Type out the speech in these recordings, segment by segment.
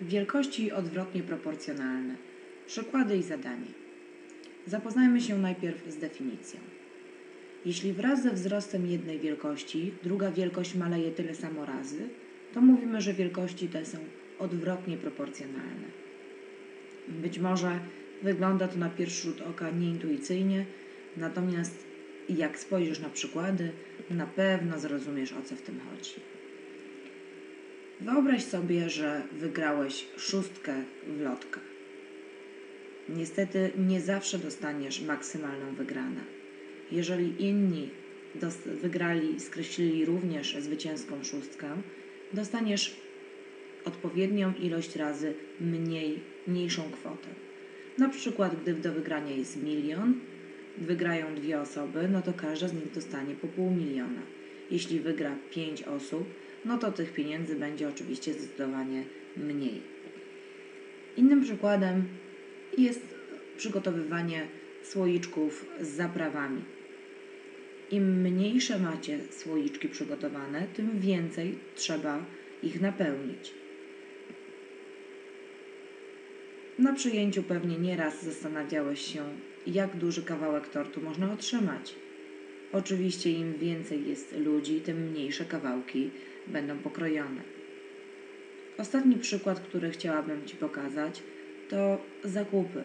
Wielkości odwrotnie proporcjonalne. Przykłady i zadanie. Zapoznajmy się najpierw z definicją. Jeśli wraz ze wzrostem jednej wielkości druga wielkość maleje tyle samo razy, to mówimy, że wielkości te są odwrotnie proporcjonalne. Być może wygląda to na pierwszy rzut oka nieintuicyjnie, natomiast jak spojrzysz na przykłady, na pewno zrozumiesz o co w tym chodzi. Wyobraź sobie, że wygrałeś szóstkę w lotkę. Niestety nie zawsze dostaniesz maksymalną wygraną. Jeżeli inni wygrali, skreślili również zwycięską szóstkę, dostaniesz odpowiednią ilość razy mniej, mniejszą kwotę. Na przykład, gdy do wygrania jest milion, wygrają dwie osoby, no to każda z nich dostanie po pół miliona. Jeśli wygra pięć osób, no to tych pieniędzy będzie oczywiście zdecydowanie mniej. Innym przykładem jest przygotowywanie słoiczków z zaprawami. Im mniejsze macie słoiczki przygotowane, tym więcej trzeba ich napełnić. Na przyjęciu pewnie nieraz zastanawiałeś się, jak duży kawałek tortu można otrzymać. Oczywiście im więcej jest ludzi, tym mniejsze kawałki będą pokrojone. Ostatni przykład, który chciałabym Ci pokazać, to zakupy.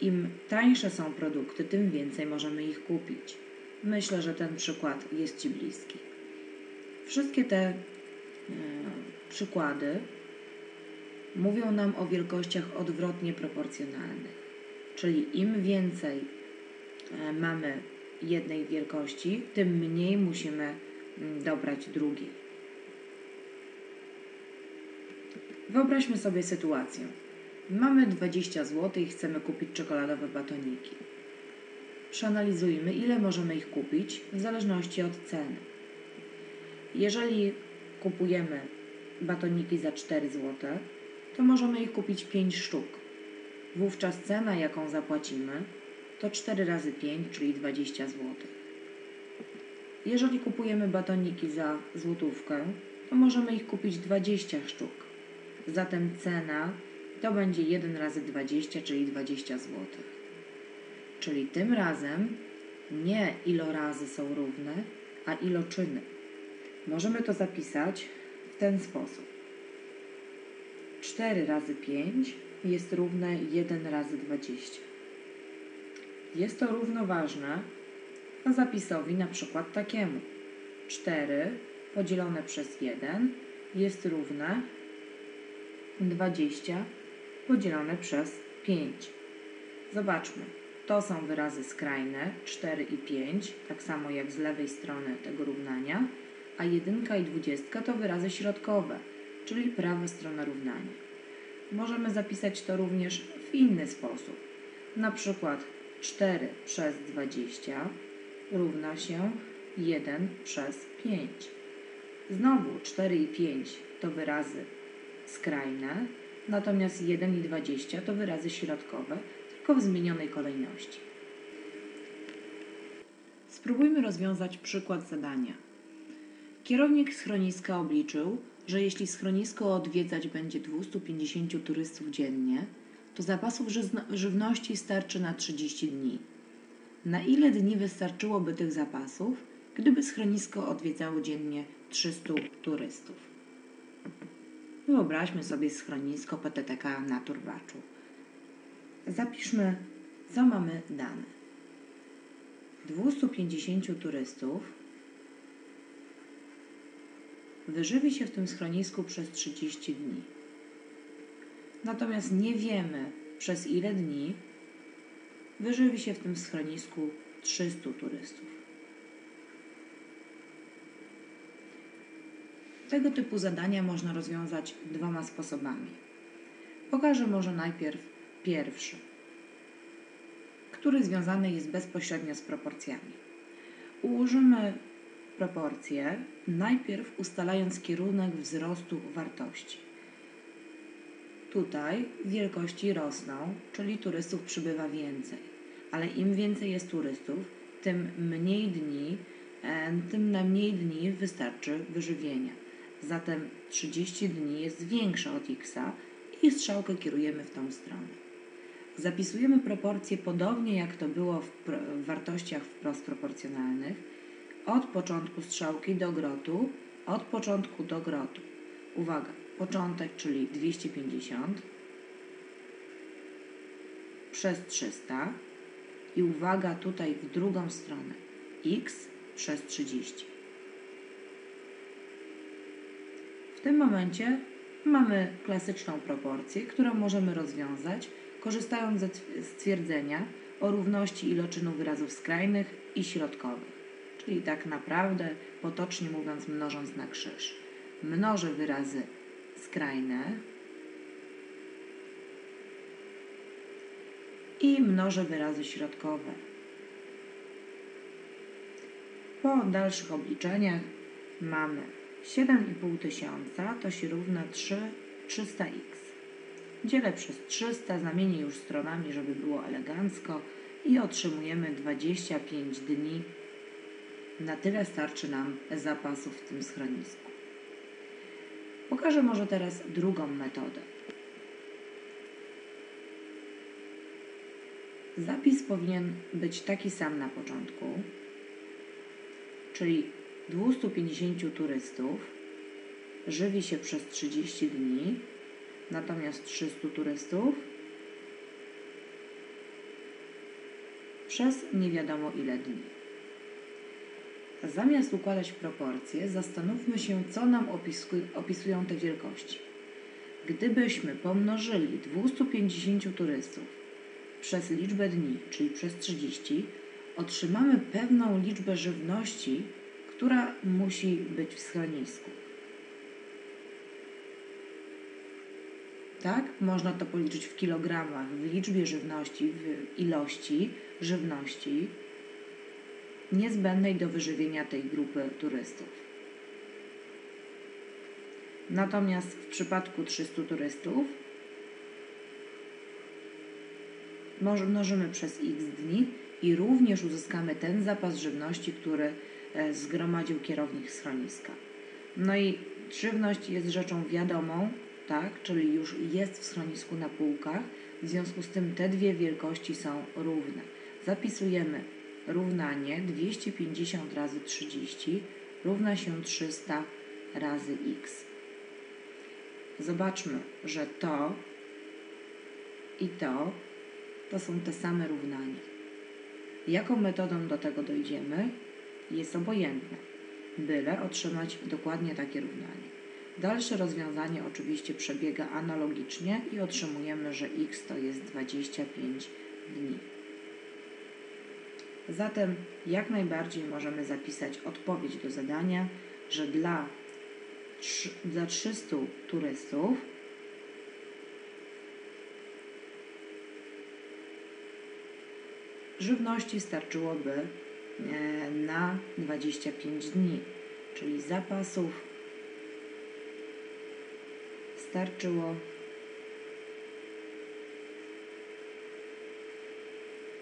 Im tańsze są produkty, tym więcej możemy ich kupić. Myślę, że ten przykład jest Ci bliski. Wszystkie te e, przykłady mówią nam o wielkościach odwrotnie proporcjonalnych. Czyli im więcej e, mamy jednej wielkości, tym mniej musimy mm, dobrać drugiej. Wyobraźmy sobie sytuację. Mamy 20 zł i chcemy kupić czekoladowe batoniki. Przeanalizujmy, ile możemy ich kupić w zależności od ceny. Jeżeli kupujemy batoniki za 4 zł, to możemy ich kupić 5 sztuk. Wówczas cena, jaką zapłacimy, to 4 razy 5, czyli 20 zł. Jeżeli kupujemy batoniki za złotówkę, to możemy ich kupić 20 sztuk. Zatem cena to będzie 1 razy 20, czyli 20 zł. Czyli tym razem nie ilorazy są równe, a iloczyny. Możemy to zapisać w ten sposób. 4 razy 5 jest równe 1 razy 20. Jest to równoważne zapisowi na przykład takiemu. 4 podzielone przez 1 jest równe 20 podzielone przez 5. Zobaczmy. To są wyrazy skrajne 4 i 5, tak samo jak z lewej strony tego równania, a 1 i 20 to wyrazy środkowe, czyli prawa strona równania. Możemy zapisać to również w inny sposób. Na przykład 4 przez 20 równa się 1 przez 5. Znowu 4 i 5 to wyrazy skrajne, natomiast 1 i 20 to wyrazy środkowe, tylko w zmienionej kolejności. Spróbujmy rozwiązać przykład zadania. Kierownik schroniska obliczył, że jeśli schronisko odwiedzać będzie 250 turystów dziennie, to zapasów żywności starczy na 30 dni. Na ile dni wystarczyłoby tych zapasów, gdyby schronisko odwiedzało dziennie 300 turystów? Wyobraźmy sobie schronisko PTTK na Turbaczu. Zapiszmy, co mamy dane. 250 turystów wyżywi się w tym schronisku przez 30 dni. Natomiast nie wiemy przez ile dni wyżywi się w tym schronisku 300 turystów. Tego typu zadania można rozwiązać dwoma sposobami. Pokażę może najpierw pierwszy, który związany jest bezpośrednio z proporcjami. Ułożymy proporcje, najpierw ustalając kierunek wzrostu wartości. Tutaj wielkości rosną, czyli turystów przybywa więcej, ale im więcej jest turystów, tym mniej dni, e, tym na mniej dni wystarczy wyżywienia. Zatem 30 dni jest większe od x i strzałkę kierujemy w tą stronę. Zapisujemy proporcje podobnie jak to było w, w wartościach wprost proporcjonalnych. Od początku strzałki do grotu, od początku do grotu. Uwaga, początek, czyli 250 przez 300 i uwaga tutaj w drugą stronę x przez 30. W tym momencie mamy klasyczną proporcję, którą możemy rozwiązać korzystając ze stwierdzenia o równości iloczynu wyrazów skrajnych i środkowych. Czyli tak naprawdę, potocznie mówiąc, mnożąc na krzyż. Mnożę wyrazy skrajne i mnożę wyrazy środkowe. Po dalszych obliczeniach mamy 7,5 tysiąca to się równa 3 300x. Dzielę przez 300, zamienię już stronami, żeby było elegancko i otrzymujemy 25 dni. Na tyle starczy nam zapasów w tym schronisku. Pokażę może teraz drugą metodę. Zapis powinien być taki sam na początku, czyli 250 turystów żywi się przez 30 dni, natomiast 300 turystów przez nie wiadomo ile dni. Zamiast układać proporcje, zastanówmy się, co nam opisują te wielkości. Gdybyśmy pomnożyli 250 turystów przez liczbę dni, czyli przez 30, otrzymamy pewną liczbę żywności, która musi być w schronisku. Tak? Można to policzyć w kilogramach, w liczbie żywności, w ilości żywności niezbędnej do wyżywienia tej grupy turystów. Natomiast w przypadku 300 turystów mnożymy przez x dni i również uzyskamy ten zapas żywności, który e, zgromadził kierownik schroniska. No i żywność jest rzeczą wiadomą, tak, czyli już jest w schronisku na półkach, w związku z tym te dwie wielkości są równe. Zapisujemy równanie 250 razy 30 równa się 300 razy x. Zobaczmy, że to i to to są te same równania. Jaką metodą do tego dojdziemy jest obojętne, byle otrzymać dokładnie takie równanie. Dalsze rozwiązanie oczywiście przebiega analogicznie i otrzymujemy, że x to jest 25 dni. Zatem jak najbardziej możemy zapisać odpowiedź do zadania, że dla, dla 300 turystów żywności starczyłoby e, na 25 dni, czyli zapasów starczyło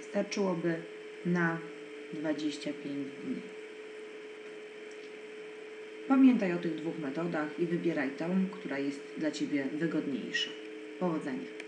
starczyłoby na 25 dni. Pamiętaj o tych dwóch metodach i wybieraj tą, która jest dla Ciebie wygodniejsza. Powodzenia!